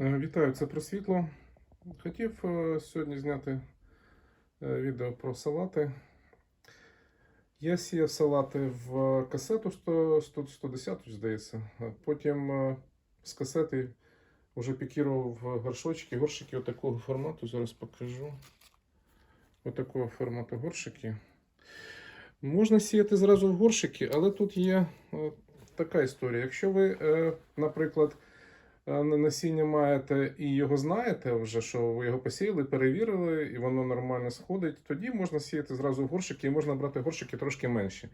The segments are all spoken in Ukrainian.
Е, Вітаю, це про світло. Хотів е, сьогодні зняти е, відео про салати. Я сіяв салати в касету 100, 100, 110, здається. Потім з касети вже пікірував горшочки. Горшики отакого формату, зараз покажу. Отакого формату горшики. Можна сіяти зразу в горшики, але тут є така історія. Якщо ви, наприклад, на- насіння маєте і його знаєте вже, що ви його посіяли, перевірили, і воно нормально сходить, тоді можна сіяти зразу в горшики і можна брати горшики трошки менші.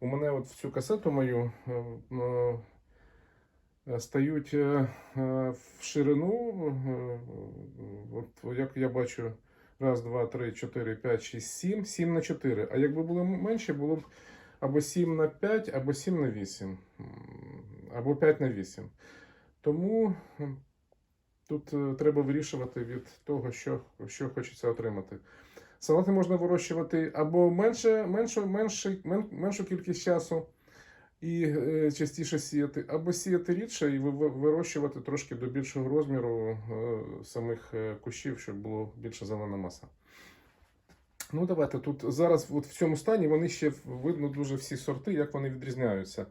У мене от в цю касету мою е, е, стають е, в ширину, от як я бачу, раз, два, три, чотири, п'ять, шість, сім, сім на чотири. А якби було менше, було б або 7 на 5, або 7 на 8, або 5 на 8. Тому тут е, треба вирішувати від того, що, що хочеться отримати. Салати можна вирощувати або менше, меншу, менший- мен, меншу кількість часу і е, частіше сіяти, або сіяти рідше і ви- ви- вирощувати трошки до більшого розміру е, самих кущів, щоб було більша зелена маса. Ну, давайте тут зараз, от в цьому стані, вони ще видно дуже всі сорти, як вони відрізняються.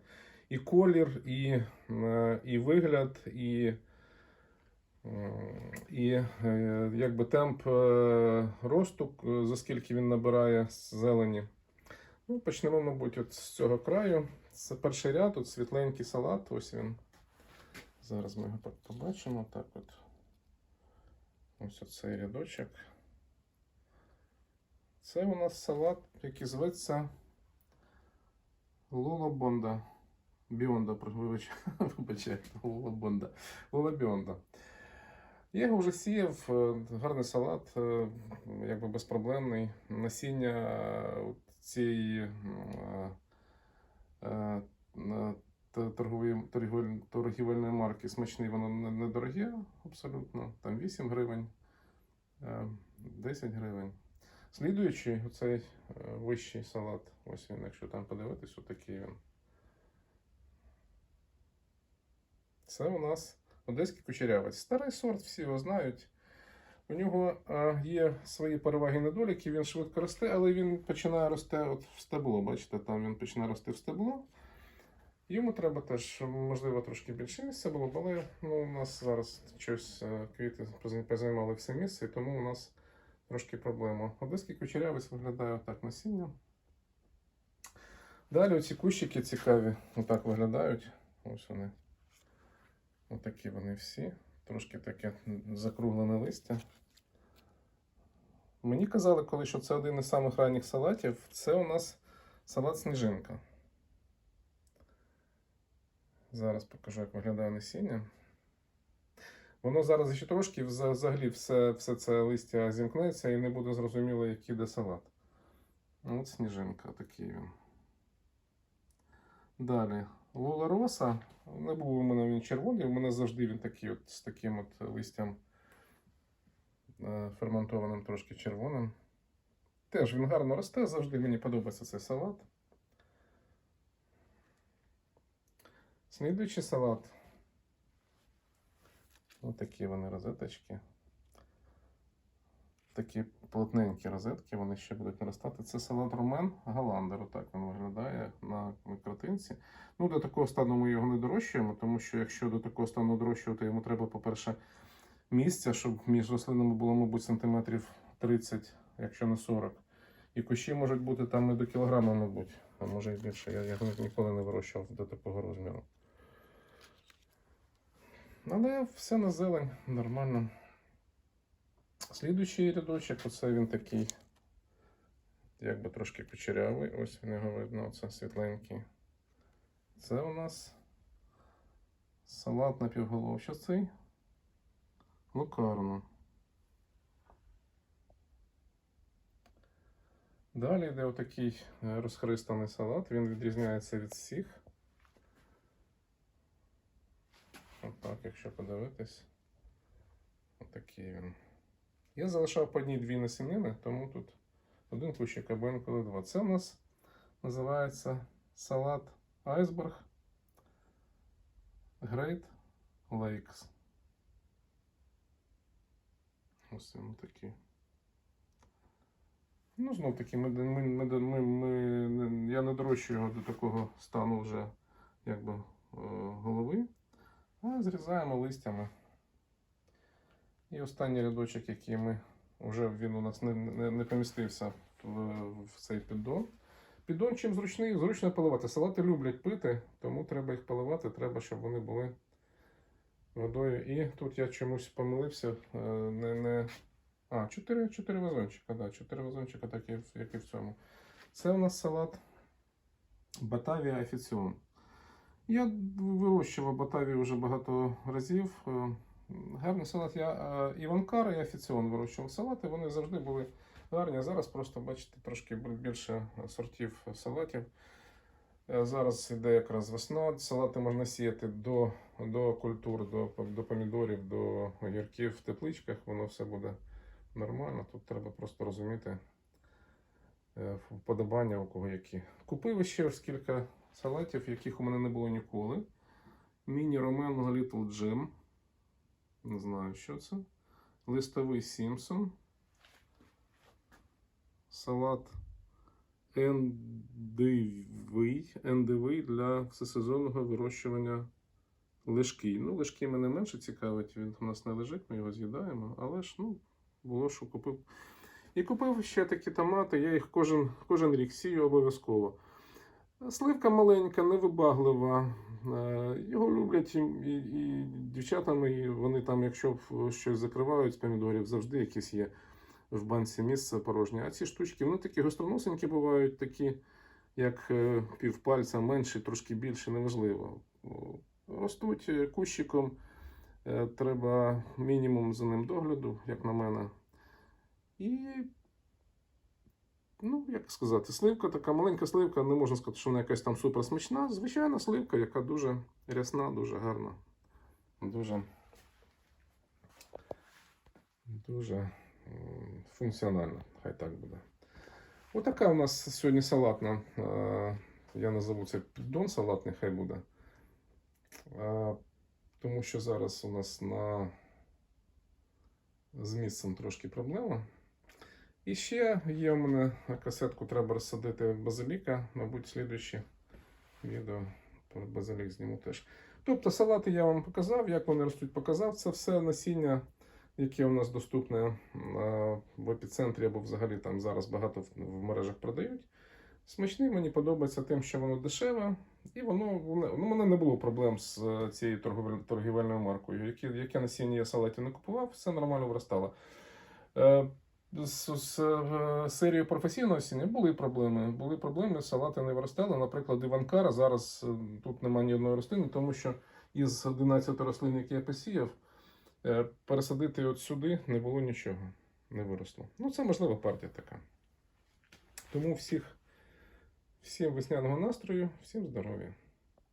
І колір, і, е, і вигляд, і, і е, якби темп е, росту, е, за скільки він набирає зелені. Ну, почнемо, мабуть, от з цього краю. Це перший ряд, тут світленький салат. Ось він. Зараз ми його побачимо. Так от. Ось оцей рядочок. Це у нас салат, який зветься Лола Бонда. Біонда, вибач, вибачайте, Лола Бонда. Біонда. Я його вже сіяв, е, гарний салат, е, якби безпроблемний. Насіння е, цієї торгівельної марки смачний, воно не- недороге абсолютно. Там 8 гривень, е, 10 гривень. Слідуючий, оцей вищий салат, ось він, якщо там подивитись, отакий він. Це у нас одеський кучерявець. Старий сорт, всі його знають. У нього є свої переваги недоліки, він швидко росте, але він починає рости от в стебло. Бачите, там він починає рости в стебло. Йому треба теж, можливо, трошки більше місця було, але ну, у нас зараз щось е, квіти позаймали все місце, і тому у нас трошки проблема. Одеський кучерявець виглядає отак насіння. Далі оці кущики цікаві, отак виглядають. Ось вони. Отакі вони всі. Трошки таке закруглене листя. Мені казали, коли що це один із самих ранніх салатів. Це у нас салат сніжинка. Зараз покажу, як виглядає насіння. Воно зараз ще трошки взагалі все, все це листя зімкнеться і не буде зрозуміло, який де салат. От сніжинка, такий він. Далі. Лола Роса. Не був у мене він червоний, у мене завжди він такий от з таким от листям е, ферментованим трошки червоним. Теж він гарно росте, завжди мені подобається цей салат. Слідуючий салат. Ось такі вони розеточки. Такі плотненькі розетки, вони ще будуть наростати. Це салат Ромен Галандер. Отак він виглядає на, картинці. Ну, до такого стану ми його не дорощуємо, тому що якщо до такого стану дорощувати, йому треба, по-перше, місця, щоб між рослинами було, мабуть, сантиметрів 30, якщо не 40. І кущі можуть бути там і до кілограма, мабуть, а може і більше. Я його ніколи не вирощував до такого розміру. Але все на зелень, нормально. Слідуючий рядочок, оце він такий, якби трошки кучерявий. Ось він його видно, оце світленький. Це у нас салат напівголовчастий. Лукарно. Далі йде отакий е, розхристаний салат. Він відрізняється від всіх. Отак, якщо подивитись. Отакий він. Я залишав по одній дві насінини, тому тут один кущик або інколи два. Це у нас називається салат айсберг Great Lakes. Ось він такий. Ну, знов таки, ми, ми, ми, ми, я не дорощую його до такого стану вже якби е, голови. А зрізаємо листями. І останній рядочок, який ми вже він у нас не, не, не помістився в, в цей піддон. Піддон чим зручний, зручно поливати. Салати люблять пити, тому треба їх поливати, треба, щоб вони були водою. І тут я чомусь помилився. е, Не, не... А, 4, 4 вазончика, да, 4 вазончика, так і, як і в цьому. Це у нас салат Батавія Офіціон. Я вирощував Батавію вже багато разів. Гарний салат. Я е, Іванкар і Офіціон вирощував салати. Вони завжди були гарні. А зараз просто, бачите, трошки більше сортів салатів. Е, Зараз іде якраз весна. Салати можна сіяти до, до культур, до, до помідорів, до огірків в тепличках. Воно все буде нормально. Тут треба просто розуміти е, вподобання у кого які. Купив ще кілька салатів, яких у мене не було ніколи. Міні Ромен Little Jim. Не знаю, що це. Листовий Сімпсон. Салат ендивий, ендивий для всесезонного вирощування лишки. Ну, лишки мене менше цікавить, він у нас не лежить, ми його з'їдаємо, але ж, ну, було, що купив. І купив ще такі томати, я їх кожен, кожен рік сію обов'язково. Сливка маленька, невибаглива. Е, Його люблять і, і, і дівчата мої, вони там, якщо щось закривають з помідорів, завжди якісь є в банці місце порожнє. А ці штучки, вони такі гостроносенькі бувають, такі, як е, півпальця, менші, трошки більше, неважливо. Ростуть е, кущиком, треба мінімум за ним догляду, як на мене. І Ну, як сказати, сливка така маленька сливка, не можна сказати, що вона якась там супер смачна. Звичайна сливка, яка дуже рясна, дуже гарна. Дуже, дуже функціональна, хай так буде. Отака у нас сьогодні салатна. е, Я назову це піддон салатний, хай буде. Е, Тому що зараз у нас на з місцем трошки проблема. І ще є у мене на касетку, треба розсадити базиліка. Мабуть, слідуюче відео про базилік зніму теж. Тобто салати я вам показав, як вони ростуть, показав. Це все насіння, яке у нас доступне е, в епіцентрі або взагалі там зараз багато в- мережах продають. Смачний мені подобається тим, що воно дешеве, і воно ну, мене не було проблем з е, цією торгівельною маркою. Яке насіння я салатів не купував, все нормально виростало. З, з е, серією професійного насіння були проблеми. Були проблеми, салати не виростали. Наприклад, Іванкара зараз е, тут немає ні одної рослини, тому що із 11 рослин, які я посіяв, е, пересадити от сюди не було нічого, не виросло. Ну, це можлива партія така. Тому всіх, всім весняного настрою, всім здоров'я.